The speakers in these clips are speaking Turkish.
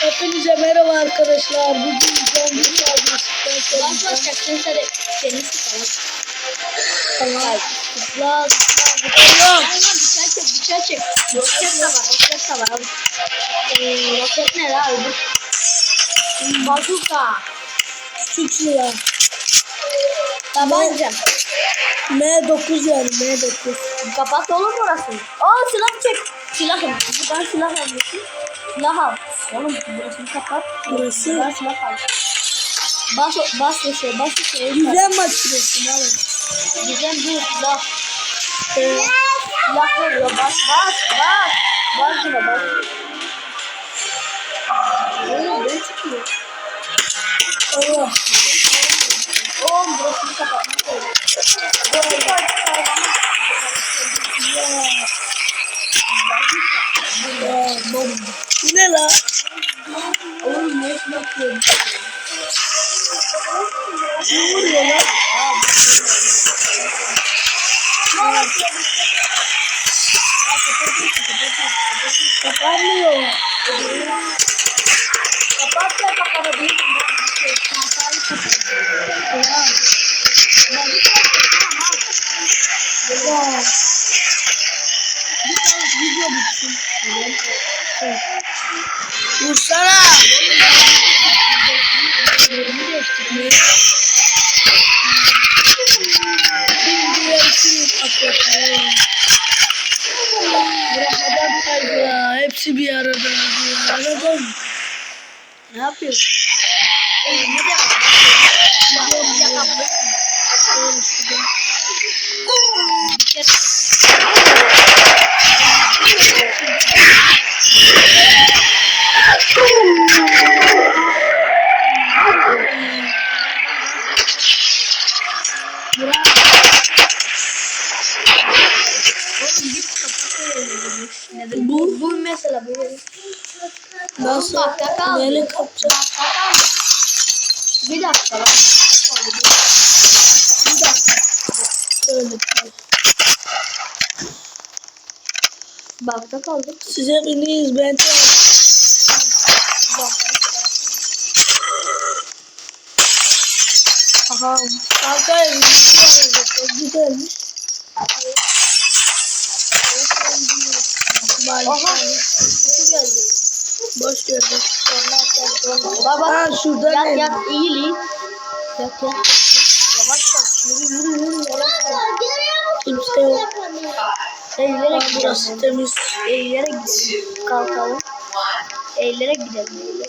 Hepinize merhaba arkadaşlar. Bugün zombi saldırısından sonra çaktın sen de seni sıkalım. tamam. Zıpla. Aynen bıçak çek bıçak çek. Roket de var roket de var. Ee, roket ne la öbür? Bazuka. Suçlu ya. Tabanca. M9 yani M9. Kapat oğlum orasını. Aa silah çek. Silahım. Buradan silah alıyorsun. Silah al. Oğlum burasını kapat. Burası? Buradan silah al. Bas, bas bir şey, bas bir şey. Güzel makinesi abi. Güzel bir silah. Ee, silah veriyor. Bas, bas, bas. Bas buna bas. Oğlum ben çıkıyor. Allah. Oğlum burasını kapatmak lazım. Ya, bom. Bu ne la? Vursana. Hepsi bir arada. Mı? Ne yapıyorsun? Ne de Bu, bu mesela bu. Nasıl? Bakta kaldı. Böyle kapacağım. Bakta kaldı. Bir dakika lan. Bir dakika. Şöyle kal. Bakta kaldı. Size biniyiz ben de. Aha. Kanka güzel. Güzelmiş. Aha. Kutu geldi. Boş boş. Baba. Ha şurada Yat yat iyili. Yat yat. Yavaş yat. Yürü yürü yürü yavaş yat. Kimse yok. Eğilerek gidelim. Burası temiz. Eğilerek gidelim. Kalkalım. Eğilerek gidelim.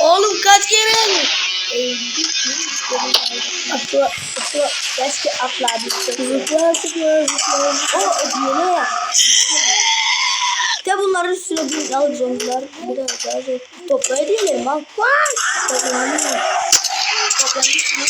Oğlum kaç kere? Atla. Atla. Keşke atlardık. Zıplar zıplar zıplar. O ödüyor ya. İşte bunların üstüne bir al zombiler. Biraz daha zor. Topraya diyelim al. Toplanıyor. Toplanın üstüne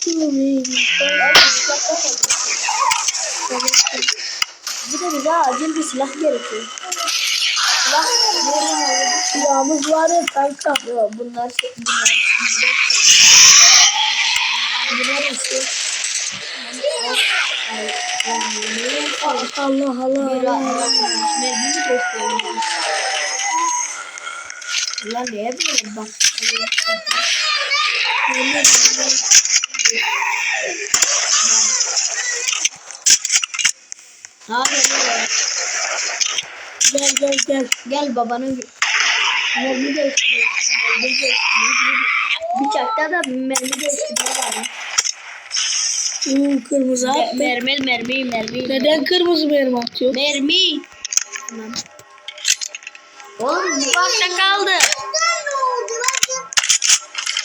two three. Bir de bize acil bir silah gerekiyor. Silah nereye Silahımız var ya kanka. Bunlar şey, bunlar. Bunlar işte. Allah Allah. Allah. mermi gösteriyor. Ulan neye böyle bak. Abi Gel gel gel. gel babanın mermi değiştiriyor. Mermi değiştiriyor. Bıçakta da mermi değiştiriyor bari. Uuu kırmızı attı. mermi mermi mermi. Neden kırmızı mermi atıyor? Mermi. Tamam. Oğlum bu kaldı.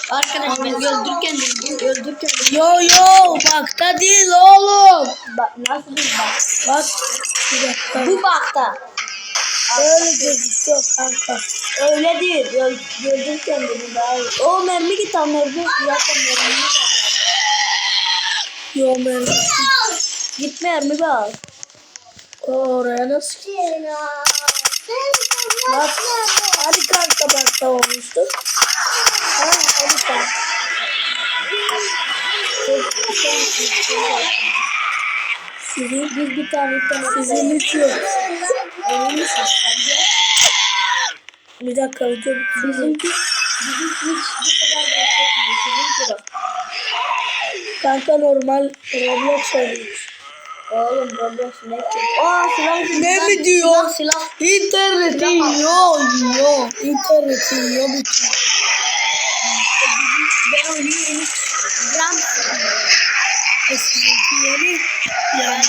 Arkadaş ben öldürken de öldürken de Yo yo bakta değil oğlum. bak nasıl bir bak. Bak. Bu bakta. Öyle gözüküyor kanka. Öyle değil. Öldürken de bu daha iyi. O mermi git al mermi. Zaten mermi Yo mermi. Git mermi be al. Oraya nasıl? Bak. Hadi kanka. kabarsa olmuştu. Ha, hadi sen. Sizin, Biz bir tane sizin yok. Emin misin? Bir dakika video. Bizimki bizimki hiç bu kadar bekletmiyor. Sizinki bak. Kanka normal Roblox oynuyoruz. Oğlum Roblox ne ki? Aa silah Ne silah, mi diyor? Silah silah. İnterneti yiyor, yiyor. İnterneti yiyor bütün. Ben oynuyorum. Gram Eskininki yeni. Yani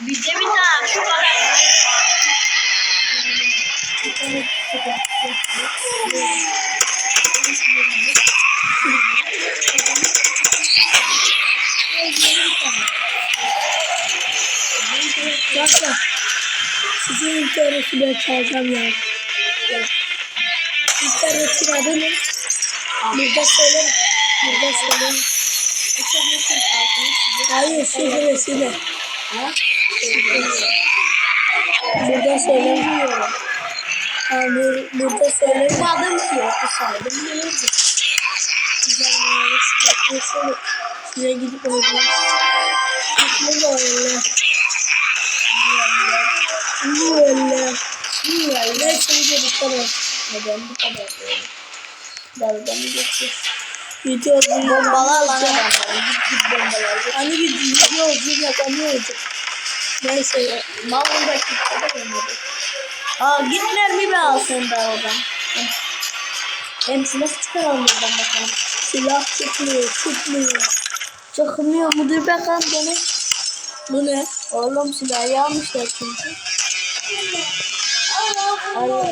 Bizde bir tane şu kadar. Kanka. Sizin interneti ben çalacağım ya. İnternetin adı ne? Burada söyle. Burada söyle. Hayır şifre şifre. Burada söylemiyorum. Ha, bur burada söyle. Bu adam ki yok. Saydım bilirdim. Size gidip de öyle. Niye öyle? Niye öyle? Neyse video bu kadar. Neden bu kadar böyle? Dalga mı geçiyorsun? Video adamları. Git git bombalar. Hani bir video video yakamıyorduk. Neyse. Mal da gitti de bombalar. Aa git mermi be al sen de oradan. Hem- silah çıkaralım buradan bakalım. Silah çıkmıyor, çıkmıyor. Çıkmıyor mudur be kan gene? Bu ne? Oğlum silahı almışlar çünkü. Allah Allah.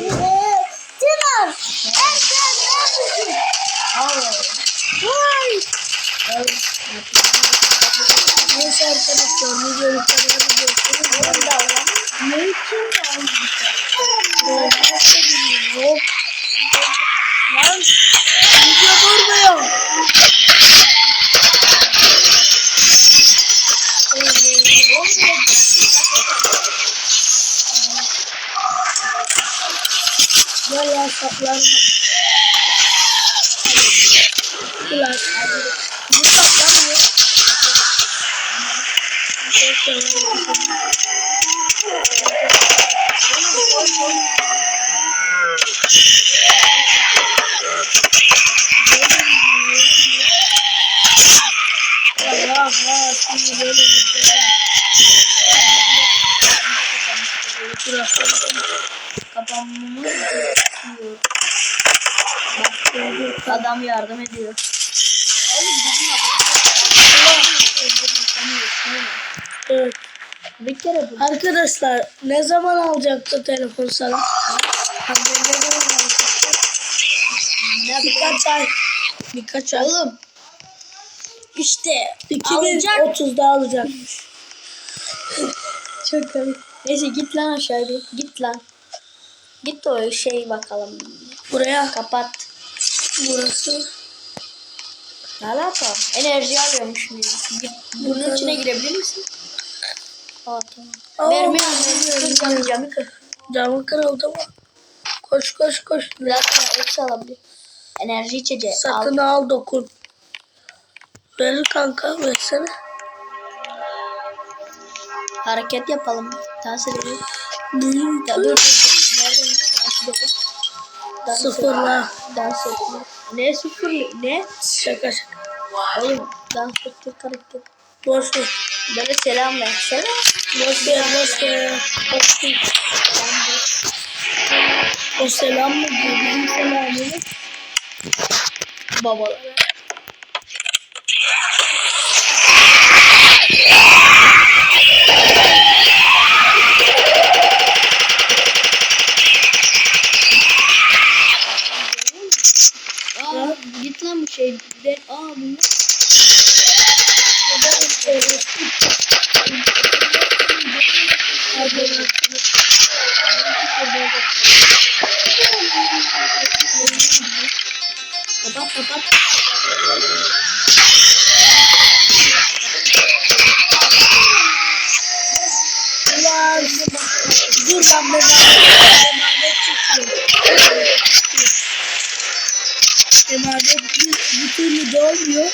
Çınar. Allah. Vay. Neyse arkadaşlar video bu kadar. Görüşürüz. Ne için de Kafamı tutuyor. Bak. Adam yardım ediyor. Oğlum bizim adam. Evet. Bir kere bu. Arkadaşlar ne zaman alacaktı telefon sana? Ne Birkaç ay. Birkaç ay. Oğlum. İşte 2030'da alacakmış. Çok komik. Neyse git lan aşağıya. Git lan. Git o şey bakalım. Buraya Kapat. burası. Ne alaka? Enerji alıyormuş muyum? Git. Bunun içine girebilir misin? Al. biliyorum. Camı kır. Camı kırıldı mı? Koş koş koş. Biraz daha hepsi alabilir. Enerji içeceği al. Sakın al dokun. Ver kanka versene. Hareket yapalım. Dans edelim. Büyük. Ya dur dur dur. Nereden? Dans edelim. Sıfırla. Dans etme. Ne sıfır? Ne? Şaka şaka. Oğlum dans etme hareket. Boş ver. Böyle selam ver. Selam. Boş ver boş ver. Boş ver. O selam mı diyor? Bizim selamımız. Kapat kapat. emanet çıkıyor. Emanet bir, bir türlü doğmuyor.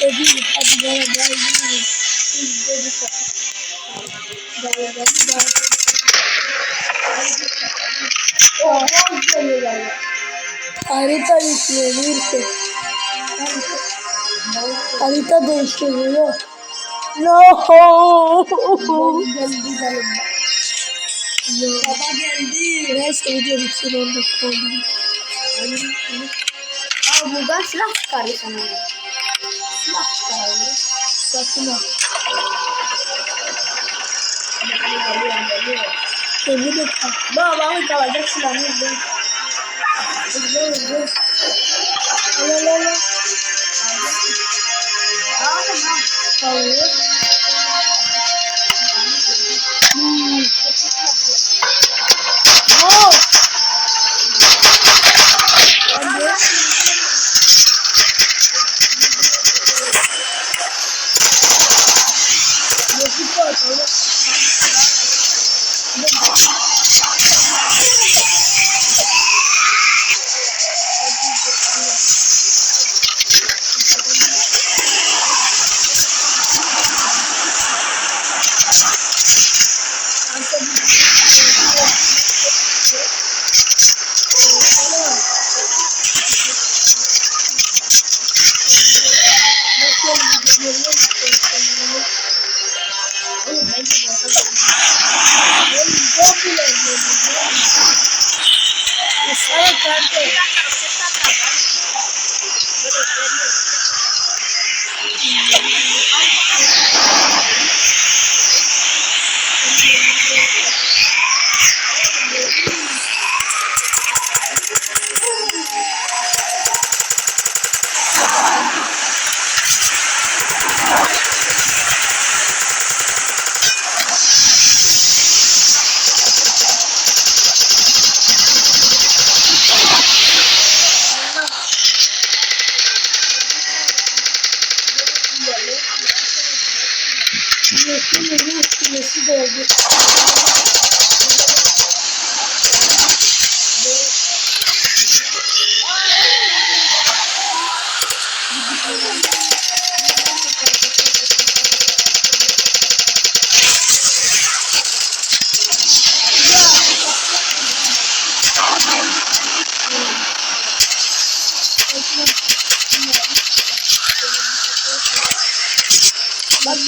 Dedim hadi bana gel. Biz de bir Harita yükleniyor ki. Harita değiştiriliyor. No. Baba geldi. Neyse video bitir onda kaldım. Aa buradan silah çıkardı sana. Silah çıkardı. Sakına. Geliyor geliyor. Kendi de kal. Baba balık alacak silahını yok. Hızlı hızlı. Ala. Aldım ha. Alıyor. Hmm. Oh.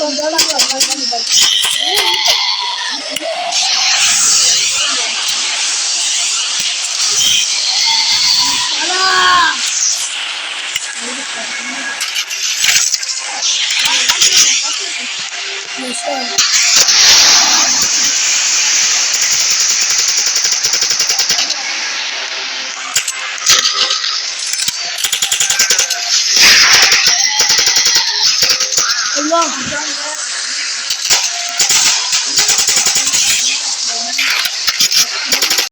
Bak dondurma var.